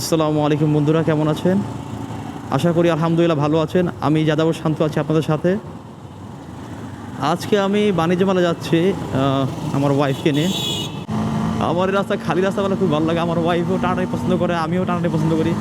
আসসালামু আলাইকুম বন্ধুরা, কেমন আছেন? আশা করি আলহামদুলিল্লাহ ভালো আছেন। আমি যাদাবর শান্ত আছি আপনাদের সাথে। আজকে আমি বাণিজ্য মেলা যাচ্ছি আমার ওয়াইফকে নিয়ে। আমার রাস্তা খালি রাস্তা বলে খুব ভালো লাগে। আমার ওয়াইফও টানাটাই পছন্দ করে, আমিও টানাটাই পছন্দ করি।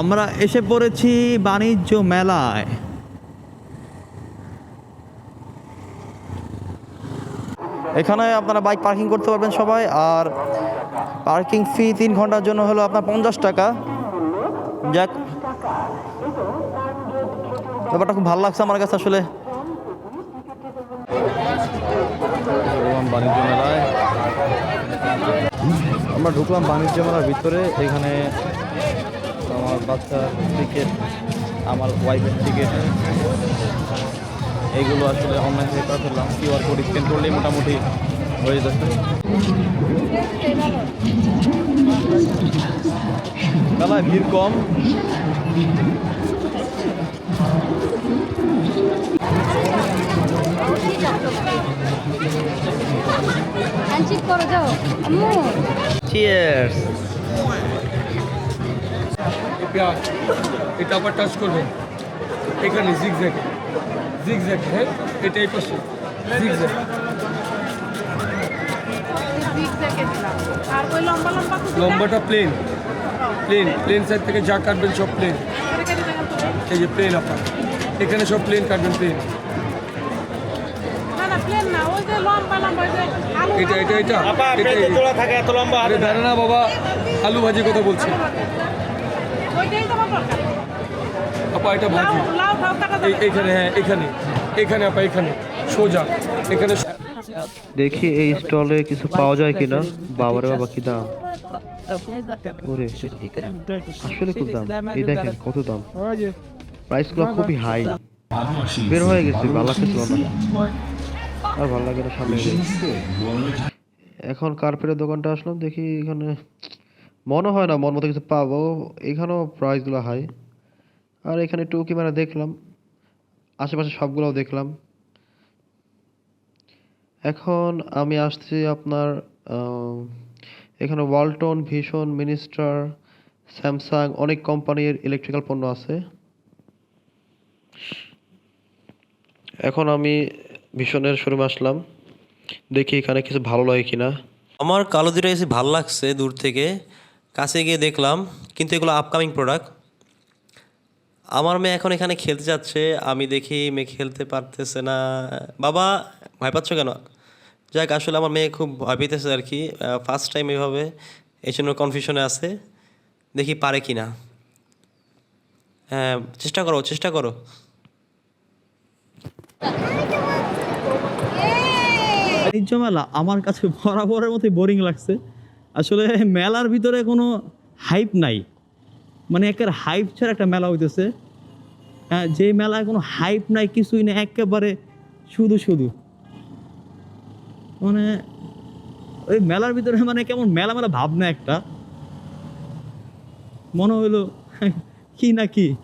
আমরা এসে পড়েছি বাণিজ্য মেলায়। এখানে আপনারা বাইক পার্কিং করতে পারবেন সবাই, আর পার্কিং ফি তিন ঘণ্টার জন্য হলো আপনার পঞ্চাশ টাকা। যাক, ব্যাপারটা খুব ভালো লাগছে আমার কাছে আসলে। বাণিজ্য মেলায়। আমরা ঢুকলাম বাণিজ্য মেলার ভিতরে, এখানে আমার বাচ্চার টিকিট আমার ওয়াইফের টিকিট এইগুলো আসলে অনলাইন থেকে করে ফেললাম কিউআর কোড স্ক্যান করলেই মোটামুটি হয়ে যাচ্ছে। মেলায় ভিড় কম। হ্যান্ডশেক পেঁয়াজ এটা আবার টাচ করবেন। এখানে জিগজ্যাগ জিগজ্যাগ হ্যাঁ? এটা এই পাশে লম্বা কুচি লম্বাটা প্লেন প্লেন প্লেন সাইড থেকে যা কাটবেন সব প্লেন এই যে প্লেন আপনার। এখানে সব প্লেন কাটবেন প্লেন এটা এটা এটা। এটা দাঁড়া না। বাবা আলু ভাজি কথা বলছি। আপা এটা ভাজি। এইখানে হ্যাঁ এখানে। এখানে আপা এখানে। সোজা। এখানে দেখি এই স্টলে কিছু পাওয়া যায় কিনা। বাবারে বাবা কি দাম? ওরে আসলে খুব দাম। এই দেখেন কত দাম। প্রাইস প্রাইসগুলো খুবই হাই বের হয়ে গেছে ভালো লাগতেছিল না। আর ভালো লাগে না সামনে এখন কার্পেটের দোকানটা আসলাম দেখি এখানে মনে হয় না মন মতো কিছু পাবো। এখানেও প্রাইসগুলো হাই আর এখানে টুকি মানে দেখলাম, আশেপাশে সবগুলোও দেখলাম। এখন আমি আসছি আপনার এখানে ওয়ালটন ভীষণ মিনিস্টার স্যামসাং অনেক কোম্পানির ইলেকট্রিক্যাল পণ্য আছে। এখন আমি ভীষণের শোরুমে আসলাম। দেখি এখানে কিছু ভালো লাগে কিনা। আমার কালো দুটো এসে ভালো লাগছে দূর থেকে। কাছে গিয়ে দেখলাম, কিন্তু এগুলো আপকামিং প্রোডাক্ট আমার মেয়ে এখন এখানে খেলতে যাচ্ছে, আমি দেখি মেয়ে খেলতে পারতেছে না। বাবা, ভয় পাচ্ছ কেন? যাক, আসলে আমার মেয়ে খুব ভয় পেতেছে আর কি। ফার্স্ট টাইম এভাবে, এই জন্য কনফিউশনে আছে। দেখি পারে কি না। হ্যাঁ চেষ্টা করো চেষ্টা করো। বাণিজ্য মেলা, আমার কাছে বরাবরের মতোই বোরিং লাগছে। আসলে মেলার ভিতরে কোনো হাইপ নাই। মানে একের হাইপ ছাড়া একটা মেলা হইতেছে। হ্যাঁ যে মেলায় কোনো হাইপ নাই, কিছুই না একেবারে শুধু শুধু। মানে ওই মেলার ভিতরে মানে কেমন মেলা মেলা ভাব না একটা। মনে হইল, কি না কি?